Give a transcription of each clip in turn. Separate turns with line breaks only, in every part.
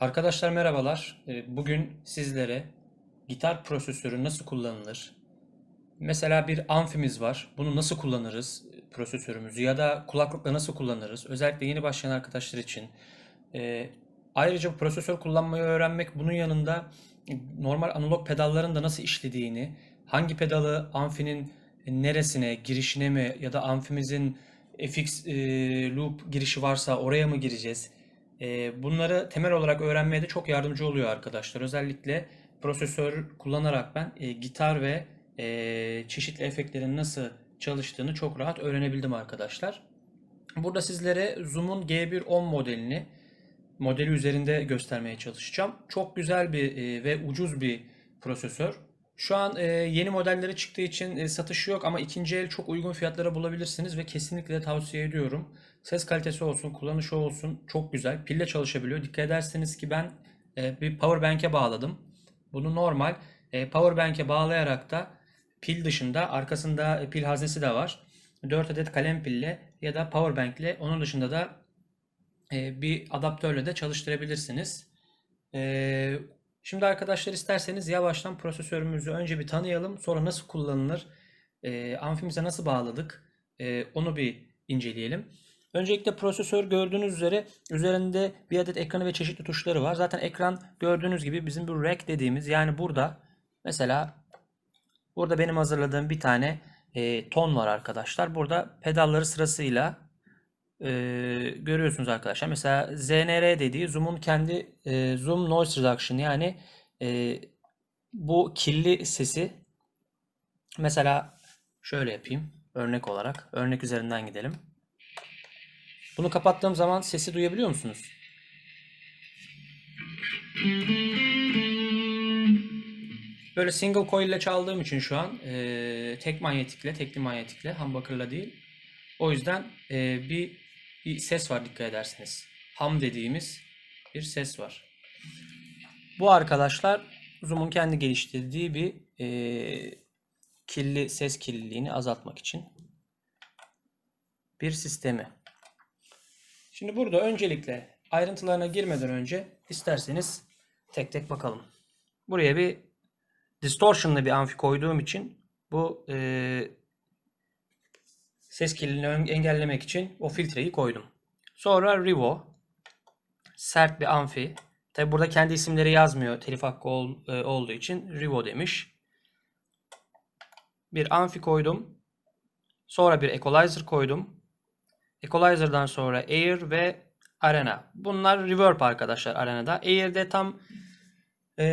Arkadaşlar merhabalar. Ee, Bugün sizlere gitar prosesörü nasıl kullanılır? Mesela bir amfimiz var. Bunu nasıl kullanırız prosesörümüzü ya da kulaklıkla nasıl kullanırız? Özellikle yeni başlayan arkadaşlar için. Ee, ayrıca bu prosesör kullanmayı öğrenmek bunun yanında normal analog pedalların da nasıl işlediğini, hangi pedalı amfinin neresine, girişine mi ya da amfimizin FX e, loop girişi varsa oraya mı gireceğiz? Bunları temel olarak öğrenmeye de çok yardımcı oluyor arkadaşlar. Özellikle prosesör kullanarak ben gitar ve çeşitli efektlerin nasıl çalıştığını çok rahat öğrenebildim arkadaşlar. Burada sizlere Zoom'un G110 modelini modeli üzerinde göstermeye çalışacağım. Çok güzel bir ve ucuz bir prosesör. Şu an e, yeni modelleri çıktığı için e, satışı yok ama ikinci el çok uygun fiyatlara bulabilirsiniz ve kesinlikle tavsiye ediyorum. Ses kalitesi olsun, kullanışı olsun çok güzel. Pille çalışabiliyor. Dikkat ederseniz ki ben e, bir power bank'e bağladım. Bunu normal e, power bank'e bağlayarak da pil dışında arkasında e, pil haznesi de var. 4 adet kalem pille ya da power bank ile onun dışında da e, bir adaptörle de çalıştırabilirsiniz. E, şimdi arkadaşlar isterseniz yavaştan prosesörümüzü önce bir tanıyalım. Sonra nasıl kullanılır, e, amfimize nasıl bağladık e, onu bir inceleyelim. Öncelikle prosesör gördüğünüz üzere üzerinde bir adet ekranı ve çeşitli tuşları var. Zaten ekran gördüğünüz gibi bizim bu rack dediğimiz yani burada mesela burada benim hazırladığım bir tane e, ton var arkadaşlar. Burada pedalları sırasıyla e, görüyorsunuz arkadaşlar. Mesela ZNR dediği Zoom'un kendi e, Zoom Noise Reduction yani e, bu kirli sesi mesela şöyle yapayım örnek olarak. Örnek üzerinden gidelim. Bunu kapattığım zaman sesi duyabiliyor musunuz? Böyle single coil ile çaldığım için şu an e, tek manyetikle, tekli manyetikle, humbucker'la değil. O yüzden e, bir, bir ses var dikkat ederseniz. Hum dediğimiz bir ses var. Bu arkadaşlar Zoom'un kendi geliştirdiği bir e, kirli ses kirliliğini azaltmak için bir sistemi. Şimdi burada öncelikle ayrıntılarına girmeden önce isterseniz tek tek bakalım. Buraya bir distortion'lı bir amfi koyduğum için bu e, ses kirliliğini engellemek için o filtreyi koydum. Sonra Rivo sert bir amfi. Tabi burada kendi isimleri yazmıyor telif hakkı ol, e, olduğu için Rivo demiş. Bir amfi koydum. Sonra bir equalizer koydum. Equalizer'dan sonra Air ve Arena. Bunlar reverb arkadaşlar Arena'da. Air'de tam e,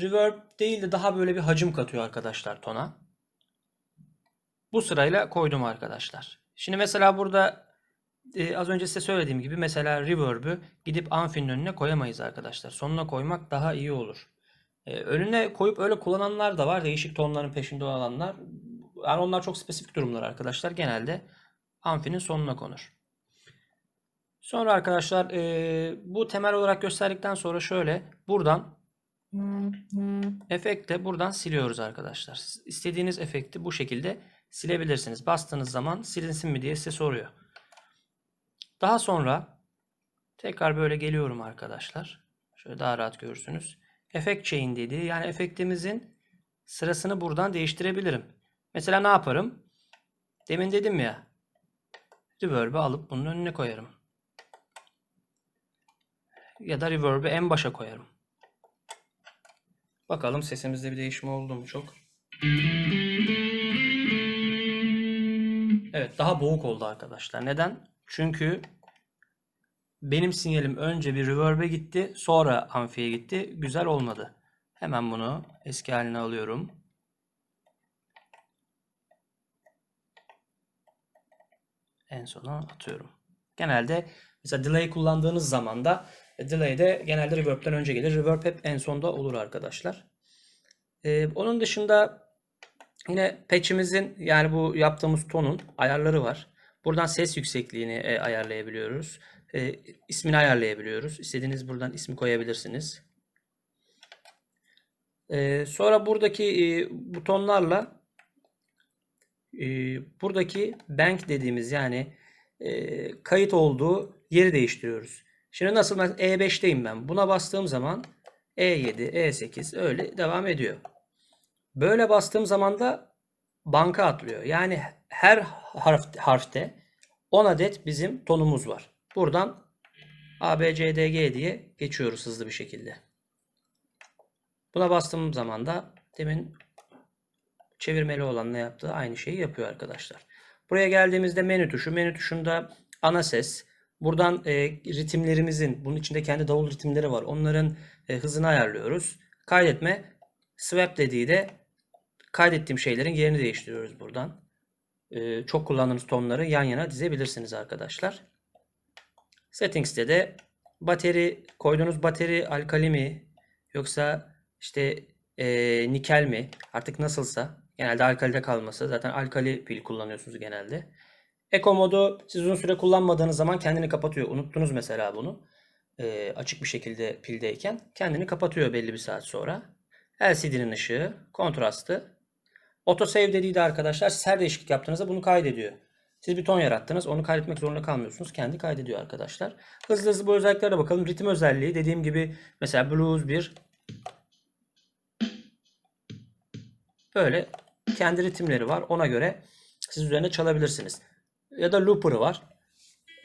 reverb değil de daha böyle bir hacim katıyor arkadaşlar tona. Bu sırayla koydum arkadaşlar. Şimdi mesela burada e, az önce size söylediğim gibi mesela reverb'ü gidip amfinin önüne koyamayız arkadaşlar. Sonuna koymak daha iyi olur. E, önüne koyup öyle kullananlar da var. Değişik tonların peşinde olanlar. Yani onlar çok spesifik durumlar arkadaşlar. Genelde amfinin sonuna konur. Sonra arkadaşlar e, bu temel olarak gösterdikten sonra şöyle buradan efekte buradan siliyoruz arkadaşlar. İstediğiniz efekti bu şekilde silebilirsiniz. Bastığınız zaman silinsin mi diye size soruyor. Daha sonra tekrar böyle geliyorum arkadaşlar. Şöyle daha rahat görürsünüz. Efekt chain dediği yani efektimizin sırasını buradan değiştirebilirim. Mesela ne yaparım? Demin dedim ya reverb'ı alıp bunun önüne koyarım. Ya da reverb'ı en başa koyarım. Bakalım sesimizde bir değişme oldu mu çok. Evet daha boğuk oldu arkadaşlar. Neden? Çünkü benim sinyalim önce bir reverb'e gitti sonra amfiye gitti. Güzel olmadı. Hemen bunu eski haline alıyorum. En sona atıyorum. Genelde mesela delay kullandığınız zaman da e, delay de genelde reverb'den önce gelir. Reverb hep en sonda olur arkadaşlar. Ee, onun dışında yine patch'imizin yani bu yaptığımız tonun ayarları var. Buradan ses yüksekliğini e, ayarlayabiliyoruz. E, ismini ayarlayabiliyoruz. İstediğiniz buradan ismi koyabilirsiniz. E, sonra buradaki e, butonlarla e, buradaki bank dediğimiz yani e, kayıt olduğu yeri değiştiriyoruz. Şimdi nasıl ben E5'teyim ben. Buna bastığım zaman E7, E8 öyle devam ediyor. Böyle bastığım zaman da banka atlıyor. Yani her harf, harfte 10 adet bizim tonumuz var. Buradan A, B, C, D, G diye geçiyoruz hızlı bir şekilde. Buna bastığım zaman da demin çevirmeli olan ne yaptığı aynı şeyi yapıyor arkadaşlar. Buraya geldiğimizde menü tuşu. Menü tuşunda ana ses. Buradan e, ritimlerimizin, bunun içinde kendi davul ritimleri var. Onların e, hızını ayarlıyoruz. Kaydetme. Swap dediği de kaydettiğim şeylerin yerini değiştiriyoruz buradan. E, çok kullandığınız tonları yan yana dizebilirsiniz arkadaşlar. Settings'te de bateri, koyduğunuz bateri alkali mi yoksa işte e, nikel mi artık nasılsa genelde alkalide kalması zaten alkali pil kullanıyorsunuz genelde. Eco modu siz uzun süre kullanmadığınız zaman kendini kapatıyor. Unuttunuz mesela bunu. E, açık bir şekilde pildeyken kendini kapatıyor belli bir saat sonra. LCD'nin ışığı, kontrastı. Autosave dediği de arkadaşlar siz her değişiklik yaptığınızda bunu kaydediyor. Siz bir ton yarattınız. Onu kaydetmek zorunda kalmıyorsunuz. Kendi kaydediyor arkadaşlar. Hızlı hızlı bu özelliklere bakalım. Ritim özelliği dediğim gibi mesela blues bir böyle kendi ritimleri var. Ona göre siz üzerine çalabilirsiniz. Ya da looper'ı var.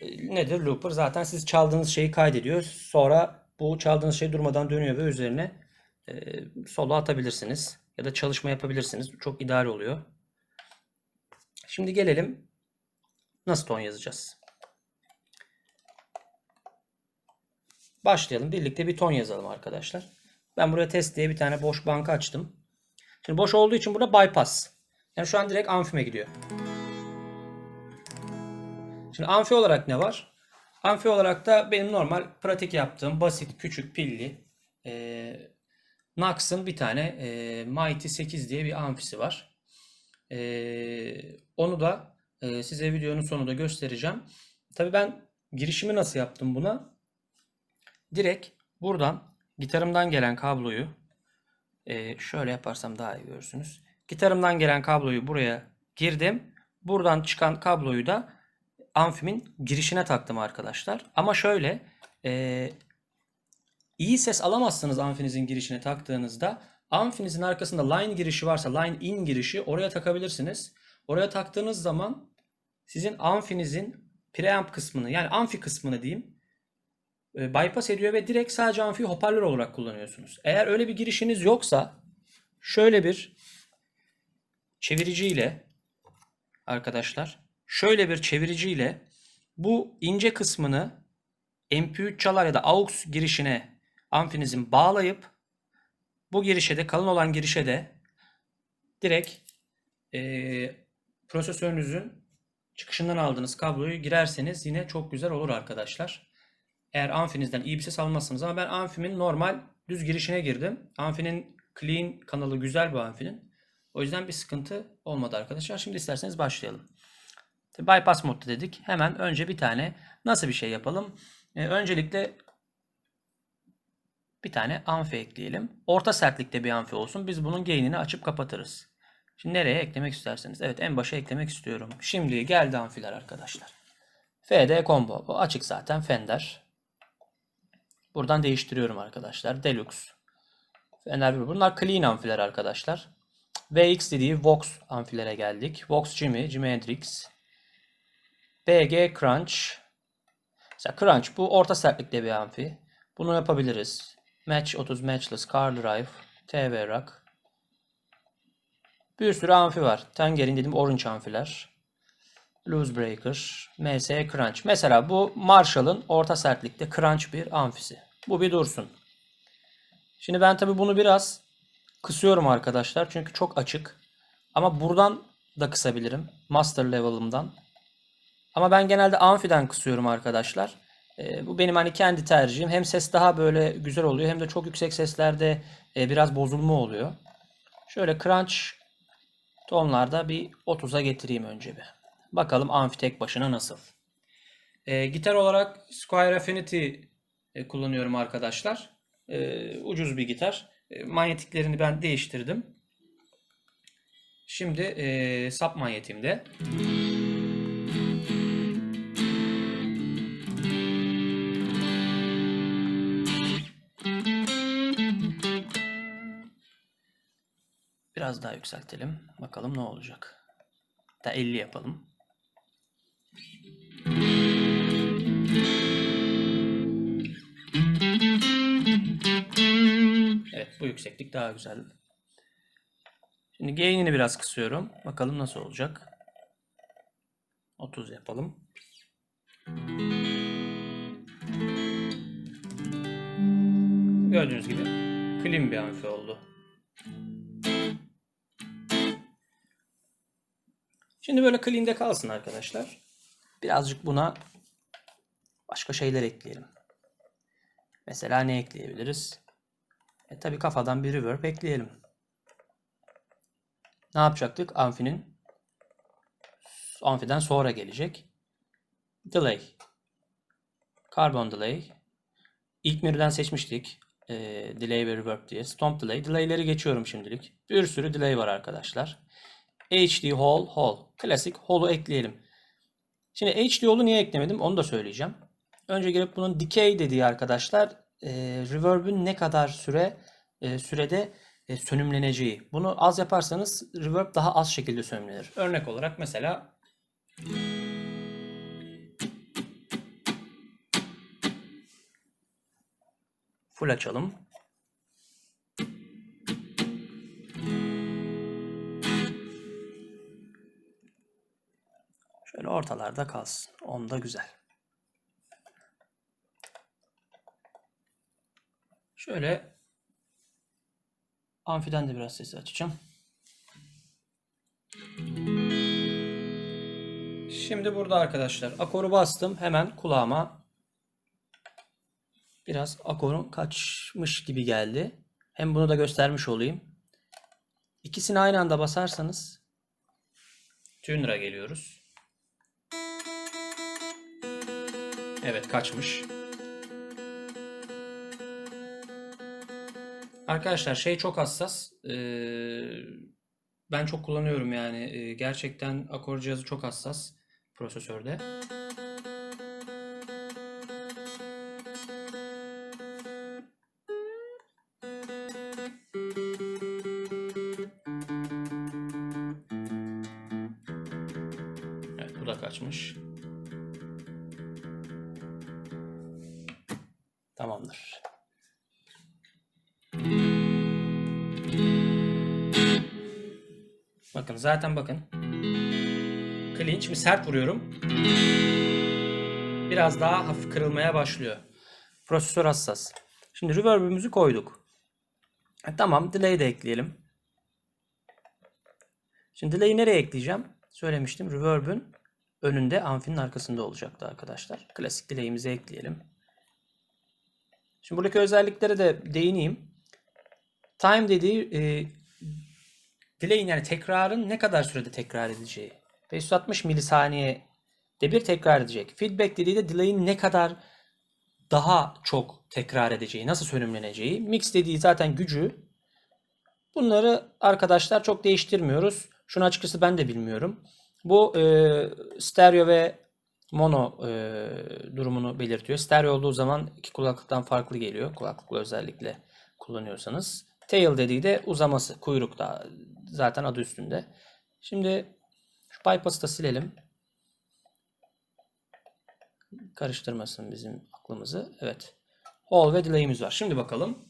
E, Nedir looper? Zaten siz çaldığınız şeyi kaydediyor. Sonra bu çaldığınız şey durmadan dönüyor ve üzerine e, solo atabilirsiniz. Ya da çalışma yapabilirsiniz. Çok ideal oluyor. Şimdi gelelim nasıl ton yazacağız. Başlayalım. Birlikte bir ton yazalım arkadaşlar. Ben buraya test diye bir tane boş banka açtım. Şimdi boş olduğu için burada bypass. Yani şu an direkt amfime gidiyor. Şimdi amfi olarak ne var? Amfi olarak da benim normal pratik yaptığım basit küçük pilli e, Nax'ın bir tane e, Mighty 8 diye bir amfisi var. E, onu da e, size videonun sonunda göstereceğim. Tabii ben girişimi nasıl yaptım buna? Direkt buradan gitarımdan gelen kabloyu e, şöyle yaparsam daha iyi görürsünüz. Gitarımdan gelen kabloyu buraya girdim. Buradan çıkan kabloyu da amfimin girişine taktım arkadaşlar. Ama şöyle e, iyi ses alamazsınız amfinizin girişine taktığınızda. Amfinizin arkasında line girişi varsa line in girişi oraya takabilirsiniz. Oraya taktığınız zaman sizin amfinizin preamp kısmını yani amfi kısmını diyeyim e, bypass ediyor ve direkt sadece amfiyi hoparlör olarak kullanıyorsunuz. Eğer öyle bir girişiniz yoksa şöyle bir çeviriciyle arkadaşlar şöyle bir çeviriciyle bu ince kısmını MP3 çalar ya da AUX girişine amfinizin bağlayıp bu girişe de kalın olan girişe de direkt e, prosesörünüzün çıkışından aldığınız kabloyu girerseniz yine çok güzel olur arkadaşlar. Eğer amfinizden iyi bir ses almazsınız ama ben amfimin normal düz girişine girdim. Amfinin clean kanalı güzel bu amfinin. O yüzden bir sıkıntı olmadı arkadaşlar. Şimdi isterseniz başlayalım. Bypass modda dedik. Hemen önce bir tane nasıl bir şey yapalım? Ee, öncelikle bir tane amfi ekleyelim. Orta sertlikte bir amfi olsun. Biz bunun gain'ini açıp kapatırız. Şimdi nereye eklemek isterseniz. Evet en başa eklemek istiyorum. Şimdi geldi amfiler arkadaşlar. FD combo. Bu açık zaten Fender. Buradan değiştiriyorum arkadaşlar. Deluxe. Fender Bunlar clean amfiler arkadaşlar. VX dediği Vox amfilere geldik. Vox Jimmy, Jimi Hendrix. BG Crunch. Mesela Crunch bu orta sertlikte bir amfi. Bunu yapabiliriz. Match 30 Matchless, Car Drive, TV Rock. Bir sürü amfi var. Tenger'in dediğim Orange amfiler. Blues Breaker, MS Crunch. Mesela bu Marshall'ın orta sertlikte Crunch bir amfisi. Bu bir dursun. Şimdi ben tabi bunu biraz kısıyorum arkadaşlar. Çünkü çok açık. Ama buradan da kısabilirim. Master level'ımdan. Ama ben genelde amfiden kısıyorum arkadaşlar. E, bu benim hani kendi tercihim. Hem ses daha böyle güzel oluyor hem de çok yüksek seslerde e, biraz bozulma oluyor. Şöyle crunch tonlarda bir 30'a getireyim önce bir. Bakalım amfi tek başına nasıl. E, gitar olarak Squire Affinity e, kullanıyorum arkadaşlar. E, ucuz bir gitar. E, manyetiklerini ben değiştirdim. Şimdi e, sap manyetimde. Biraz daha yükseltelim. Bakalım ne olacak. Da 50 yapalım. Evet bu yükseklik daha güzel. Şimdi gain'ini biraz kısıyorum. Bakalım nasıl olacak. 30 yapalım. Gördüğünüz gibi clean bir amfi oldu. Şimdi böyle clean'de kalsın arkadaşlar. Birazcık buna başka şeyler ekleyelim. Mesela ne ekleyebiliriz? E tabi kafadan bir reverb ekleyelim. Ne yapacaktık? Amfinin amfiden sonra gelecek. Delay. Carbon delay. İlk menüden seçmiştik. E, delay ve reverb diye. Stomp delay. Delay'leri geçiyorum şimdilik. Bir sürü delay var arkadaşlar. HD Hall Hall. Klasik Hall'u ekleyelim. Şimdi HD Hall'u niye eklemedim onu da söyleyeceğim. Önce gelip bunun decay dediği arkadaşlar e, reverb'ün ne kadar süre e, sürede e, sönümleneceği. Bunu az yaparsanız reverb daha az şekilde sönümlenir. Örnek olarak mesela full açalım. Şöyle ortalarda kalsın. Onda güzel. Şöyle amfiden de biraz sesi açacağım. Şimdi burada arkadaşlar akoru bastım. Hemen kulağıma biraz akorun kaçmış gibi geldi. Hem bunu da göstermiş olayım. İkisini aynı anda basarsanız tuner'a geliyoruz. Evet kaçmış. Arkadaşlar şey çok hassas. Ee, ben çok kullanıyorum yani. Ee, gerçekten akor cihazı çok hassas prosesörde. Zaten bakın. Clean şimdi sert vuruyorum. Biraz daha hafif kırılmaya başlıyor. Prosesör hassas. Şimdi reverb'ümüzü koyduk. E, tamam delay de ekleyelim. Şimdi delay'i nereye ekleyeceğim? Söylemiştim. Reverb'ün önünde amfinin arkasında olacaktı arkadaşlar. Klasik delay'imizi ekleyelim. Şimdi buradaki özelliklere de değineyim. Time dediği e, delay'in yani tekrarın ne kadar sürede tekrar edeceği. 560 milisaniye de bir tekrar edecek. Feedback dediği de delay'in ne kadar daha çok tekrar edeceği, nasıl sönümleneceği. Mix dediği zaten gücü. Bunları arkadaşlar çok değiştirmiyoruz. Şunu açıkçası ben de bilmiyorum. Bu e, stereo ve mono e, durumunu belirtiyor. Stereo olduğu zaman iki kulaklıktan farklı geliyor. Kulaklıkla özellikle kullanıyorsanız. Tail dediği de uzaması. Kuyruk da zaten adı üstünde. Şimdi şu bypass'ı da silelim. Karıştırmasın bizim aklımızı. Evet. Hall ve delay'imiz var. Şimdi bakalım.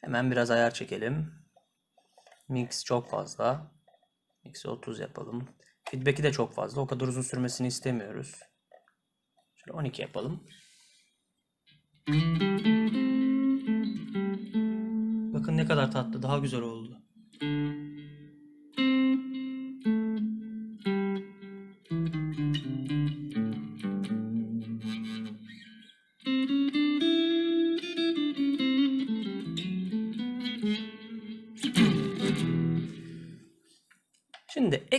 Hemen biraz ayar çekelim. Mix çok fazla. Mix'i 30 yapalım. Feedback'i de çok fazla. O kadar uzun sürmesini istemiyoruz. Şöyle 12 yapalım. Bakın ne kadar tatlı. Daha güzel oldu.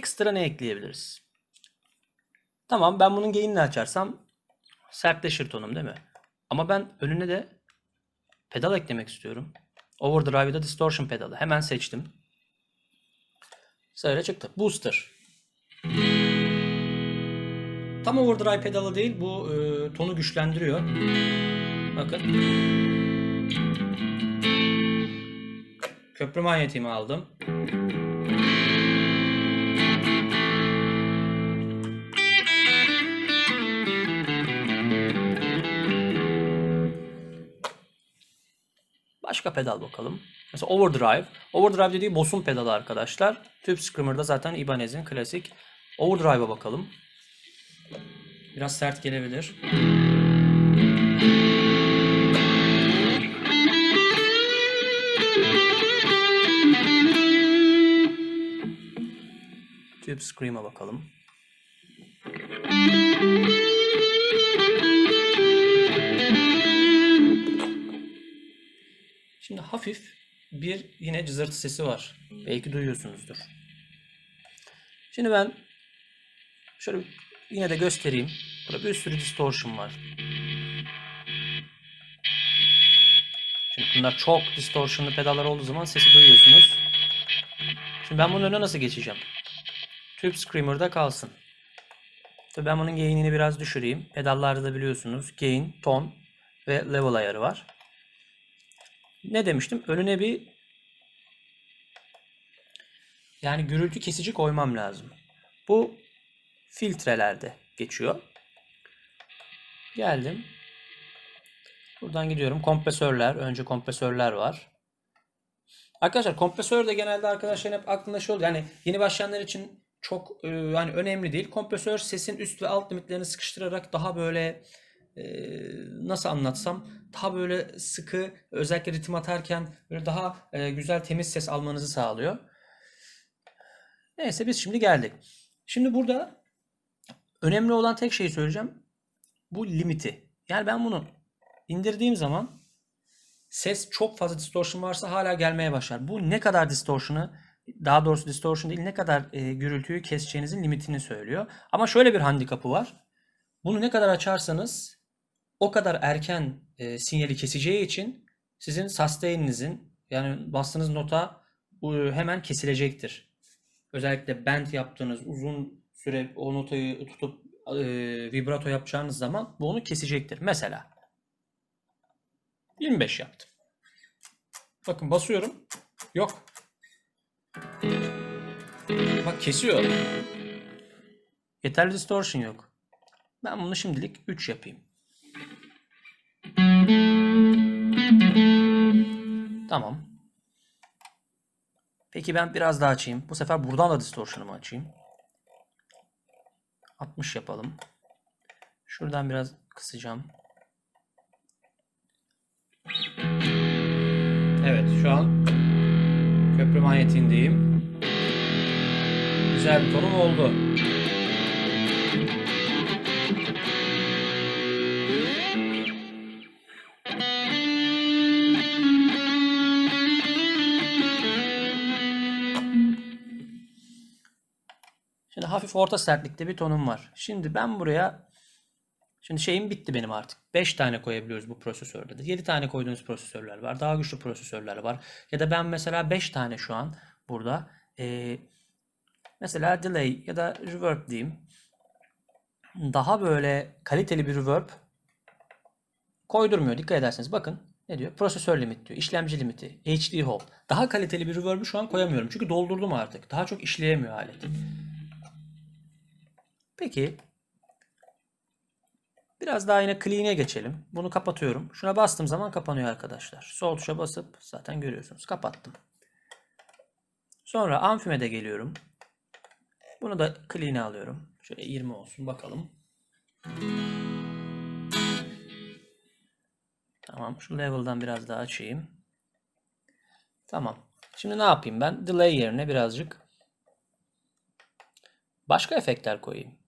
Ekstra ne ekleyebiliriz? Tamam ben bunun gain'ini açarsam sertleşir tonum değil mi? Ama ben önüne de pedal eklemek istiyorum. Overdrive'da distortion pedalı. Hemen seçtim. Sırayla çıktı. Booster. Tam overdrive pedalı değil. Bu e, tonu güçlendiriyor. Bakın. Köprü manyetiğimi aldım. Başka pedal bakalım. Mesela Overdrive. Overdrive dediği Boss'un pedalı arkadaşlar. Tube Screamer'da zaten Ibanez'in klasik. Overdrive'a bakalım. Biraz sert gelebilir. Tube Scream'a bakalım. Şimdi hafif bir yine cızırtı sesi var. Belki duyuyorsunuzdur. Şimdi ben şöyle yine de göstereyim. Burada bir sürü distortion var. Şimdi bunlar çok distortionlı pedallar olduğu zaman sesi duyuyorsunuz. Şimdi ben bunun önüne nasıl geçeceğim? Tube Screamer'da kalsın. Tabii ben bunun gain'ini biraz düşüreyim. Pedallarda da biliyorsunuz gain, ton ve level ayarı var. Ne demiştim? Önüne bir yani gürültü kesici koymam lazım. Bu filtrelerde geçiyor. Geldim. Buradan gidiyorum. Kompresörler. Önce kompresörler var. Arkadaşlar kompresör de genelde arkadaşların hep aklında şey oluyor. Yani yeni başlayanlar için çok e, yani önemli değil. Kompresör sesin üst ve alt limitlerini sıkıştırarak daha böyle nasıl anlatsam daha böyle sıkı özellikle ritim atarken böyle daha güzel temiz ses almanızı sağlıyor. Neyse biz şimdi geldik. Şimdi burada önemli olan tek şeyi söyleyeceğim. Bu limiti. Yani ben bunu indirdiğim zaman ses çok fazla distortion varsa hala gelmeye başlar. Bu ne kadar distortion'ı daha doğrusu distortion değil ne kadar e, gürültüyü keseceğinizin limitini söylüyor. Ama şöyle bir handikapı var. Bunu ne kadar açarsanız o kadar erken e, sinyali keseceği için sizin sustain'inizin yani bastığınız nota e, hemen kesilecektir. Özellikle bend yaptığınız uzun süre o notayı tutup e, vibrato yapacağınız zaman bu onu kesecektir. Mesela 25 yaptım. Bakın basıyorum. Yok. Bak kesiyor. Yeterli distortion yok. Ben bunu şimdilik 3 yapayım. Tamam. Peki ben biraz daha açayım. Bu sefer buradan da distortion'ımı açayım. 60 yapalım. Şuradan biraz kısacağım. Evet şu an köprü manyetiğindeyim. Güzel bir tonum oldu. Hafif orta sertlikte bir tonum var. Şimdi ben buraya Şimdi şeyim bitti benim artık. 5 tane koyabiliyoruz bu prosesörde de. 7 tane koyduğunuz prosesörler var. Daha güçlü prosesörler var. Ya da ben mesela 5 tane şu an burada ee, mesela delay ya da reverb diyeyim. Daha böyle kaliteli bir reverb koydurmuyor. Dikkat ederseniz bakın ne diyor? Prosesör limit diyor. İşlemci limiti. HD hold. Daha kaliteli bir reverb'ü şu an koyamıyorum. Çünkü doldurdum artık. Daha çok işleyemiyor alet. Peki Biraz daha yine clean'e geçelim. Bunu kapatıyorum. Şuna bastığım zaman kapanıyor arkadaşlar. Sol tuşa basıp zaten görüyorsunuz. Kapattım. Sonra amfime geliyorum. Bunu da clean'e alıyorum. Şöyle 20 olsun bakalım. Tamam. Şu level'dan biraz daha açayım. Tamam. Şimdi ne yapayım ben? Delay yerine birazcık başka efektler koyayım.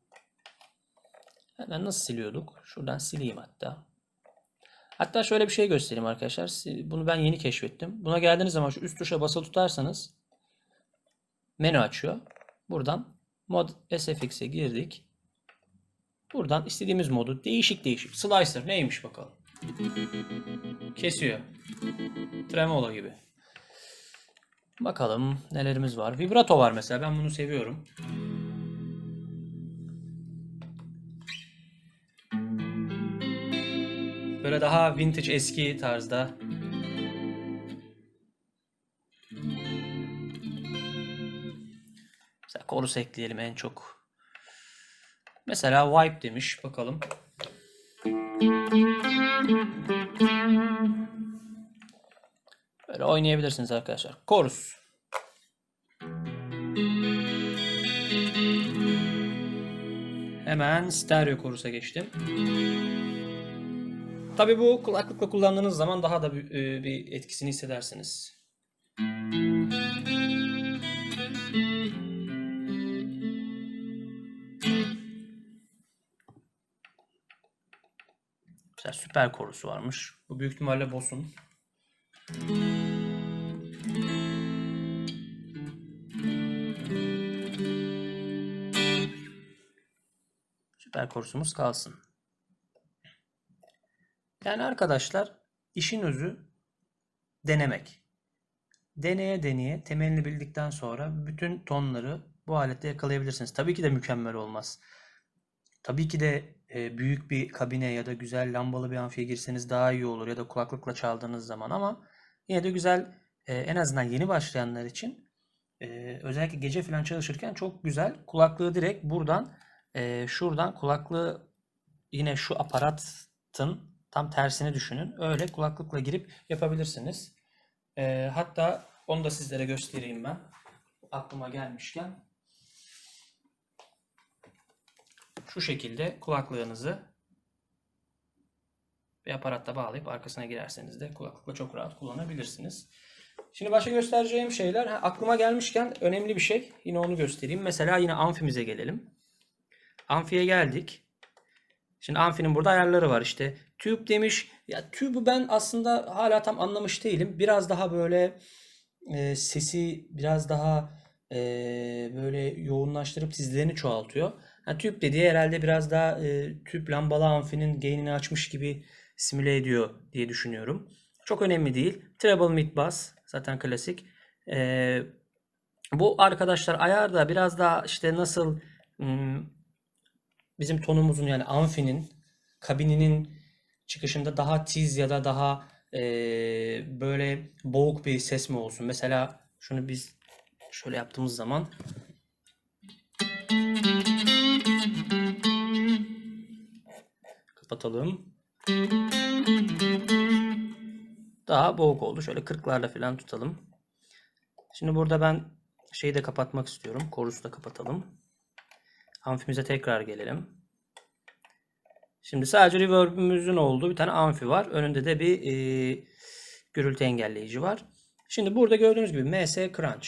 Hemen nasıl siliyorduk? Şuradan sileyim hatta. Hatta şöyle bir şey göstereyim arkadaşlar. Bunu ben yeni keşfettim. Buna geldiğiniz zaman şu üst tuşa basılı tutarsanız menü açıyor. Buradan mod SFX'e girdik. Buradan istediğimiz modu değişik değişik. Slicer neymiş bakalım. Kesiyor. Tremolo gibi. Bakalım nelerimiz var. Vibrato var mesela. Ben bunu seviyorum. Böyle daha vintage eski tarzda. Mesela chorus ekleyelim en çok. Mesela Vibe demiş. Bakalım. Böyle oynayabilirsiniz arkadaşlar. Chorus. Hemen stereo chorus'a geçtim. Tabii bu kulaklıkla kullandığınız zaman daha da bir, e, bir etkisini hissedersiniz. Mesela süper korusu varmış. Bu büyük ihtimalle Boss'un. Süper korusumuz kalsın. Yani arkadaşlar işin özü denemek. Deneye deneye temelini bildikten sonra bütün tonları bu alette yakalayabilirsiniz. Tabii ki de mükemmel olmaz. Tabii ki de e, büyük bir kabine ya da güzel lambalı bir amfiye girseniz daha iyi olur ya da kulaklıkla çaldığınız zaman ama yine de güzel e, en azından yeni başlayanlar için e, özellikle gece falan çalışırken çok güzel kulaklığı direkt buradan şuradan kulaklığı yine şu aparatın tam tersini düşünün. Öyle kulaklıkla girip yapabilirsiniz. E, hatta onu da sizlere göstereyim ben. Aklıma gelmişken. Şu şekilde kulaklığınızı bir aparatta bağlayıp arkasına girerseniz de kulaklıkla çok rahat kullanabilirsiniz. Şimdi başka göstereceğim şeyler ha, aklıma gelmişken önemli bir şey. Yine onu göstereyim. Mesela yine amfimize gelelim. Amfiye geldik. Şimdi amfinin burada ayarları var. İşte tube demiş. Ya tube'u ben aslında hala tam anlamış değilim. Biraz daha böyle e, sesi biraz daha e, böyle yoğunlaştırıp tizlerini çoğaltıyor. Ha, tüp dediği herhalde biraz daha e, tüp lambalı amfinin gain'ini açmış gibi simüle ediyor diye düşünüyorum. Çok önemli değil. Treble mid bass zaten klasik. E, bu arkadaşlar ayarda biraz daha işte nasıl hmm, bizim tonumuzun yani amfinin kabininin çıkışında daha tiz ya da daha e, böyle boğuk bir ses mi olsun? Mesela şunu biz şöyle yaptığımız zaman kapatalım. Daha boğuk oldu. Şöyle 40'larda falan tutalım. Şimdi burada ben şeyi de kapatmak istiyorum. Korusu da kapatalım. Amfimize tekrar gelelim. Şimdi sadece reverb'ümüzün olduğu bir tane amfi var. Önünde de bir e, gürültü engelleyici var. Şimdi burada gördüğünüz gibi MS Crunch.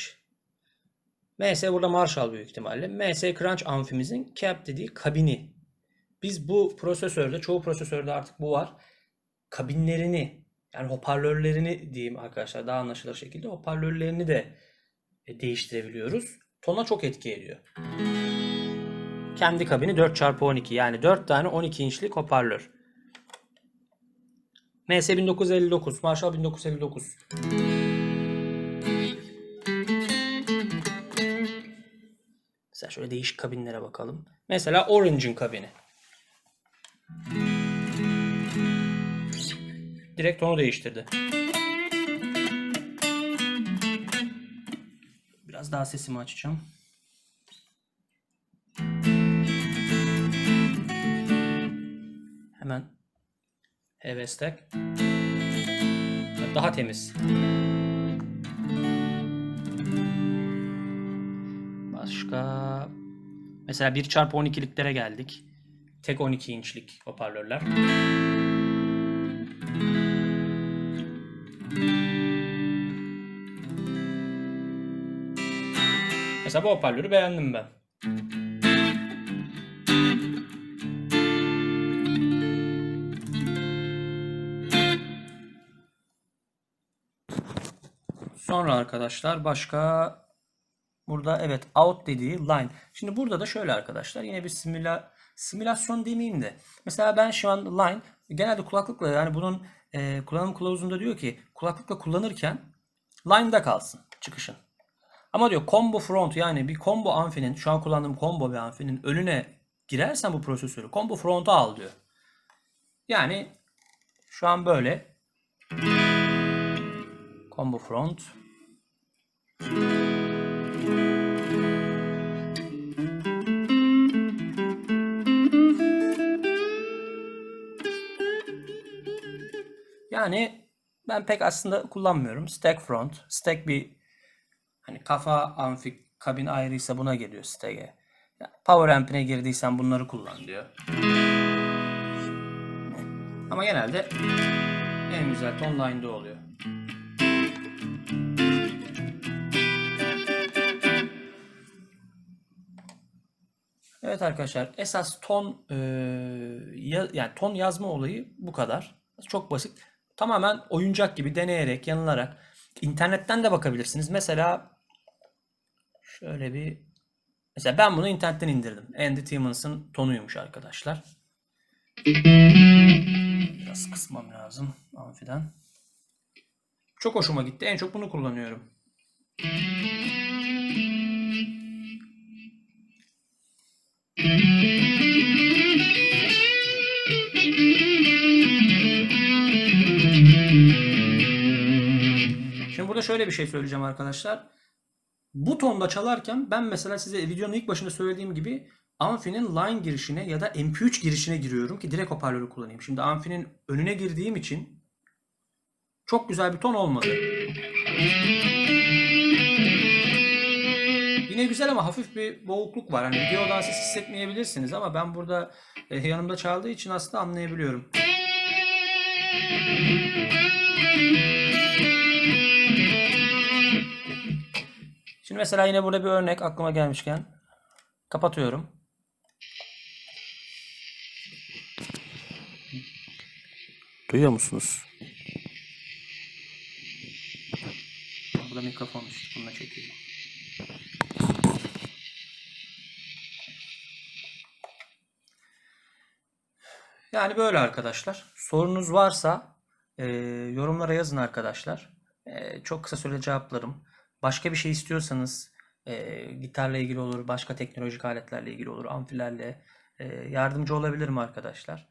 MS burada Marshall büyük ihtimalle. MS Crunch amfimizin cap dediği kabini. Biz bu prosesörde, çoğu prosesörde artık bu var. Kabinlerini yani hoparlörlerini diyeyim arkadaşlar daha anlaşılır şekilde hoparlörlerini de e, değiştirebiliyoruz. Tona çok etki ediyor. Kendi kabini 4x12 yani 4 tane 12 inçlik hoparlör. MS 1959, Marshall 1959. Mesela şöyle değişik kabinlere bakalım. Mesela Orange'ın kabini. Direkt onu değiştirdi. Biraz daha sesimi açacağım. Hemen hevestek. Daha temiz. Başka mesela 1x12'liklere geldik. Tek 12 inçlik hoparlörler. Mesela bu hoparlörü beğendim ben. Sonra arkadaşlar başka burada evet out dediği line. Şimdi burada da şöyle arkadaşlar yine bir simüla simülasyon demeyeyim de. Mesela ben şu an line genelde kulaklıkla yani bunun e, kullanım kılavuzunda diyor ki kulaklıkla kullanırken line'da kalsın. çıkışın. Ama diyor combo front yani bir combo amfinin şu an kullandığım combo bir amfinin önüne girersen bu prosesörü combo front'a al diyor. Yani şu an böyle combo front Yani ben pek aslında kullanmıyorum. Stack front. Stack bir hani kafa amfi kabin ayrıysa buna geliyor stack'e. Power amp'ine girdiysen bunları kullan diyor. Ama genelde en güzel ton line'da oluyor. Evet arkadaşlar esas ton e, ya- yani ton yazma olayı bu kadar. Çok basit. Tamamen oyuncak gibi deneyerek, yanılarak. internetten de bakabilirsiniz. Mesela şöyle bir mesela ben bunu internetten indirdim. Andy Timmons'ın tonuymuş arkadaşlar. Biraz kısmam lazım amfiden. Çok hoşuma gitti. En çok bunu kullanıyorum. Şimdi burada şöyle bir şey söyleyeceğim arkadaşlar. Bu tonda çalarken ben mesela size videonun ilk başında söylediğim gibi amfinin line girişine ya da MP3 girişine giriyorum ki direkt hoparlörü kullanayım. Şimdi amfinin önüne girdiğim için çok güzel bir ton olmadı. Yine güzel ama hafif bir boğukluk var. Hani videodan siz hissetmeyebilirsiniz ama ben burada e, yanımda çaldığı için aslında anlayabiliyorum. Şimdi mesela yine burada bir örnek aklıma gelmişken kapatıyorum. Duyuyor musunuz? Burada mikrofon işte bununla çekiyorum. Yani böyle arkadaşlar. Sorunuz varsa e, yorumlara yazın arkadaşlar. E, çok kısa sürede cevaplarım. Başka bir şey istiyorsanız e, gitarla ilgili olur, başka teknolojik aletlerle ilgili olur, amfilerle e, yardımcı olabilirim arkadaşlar.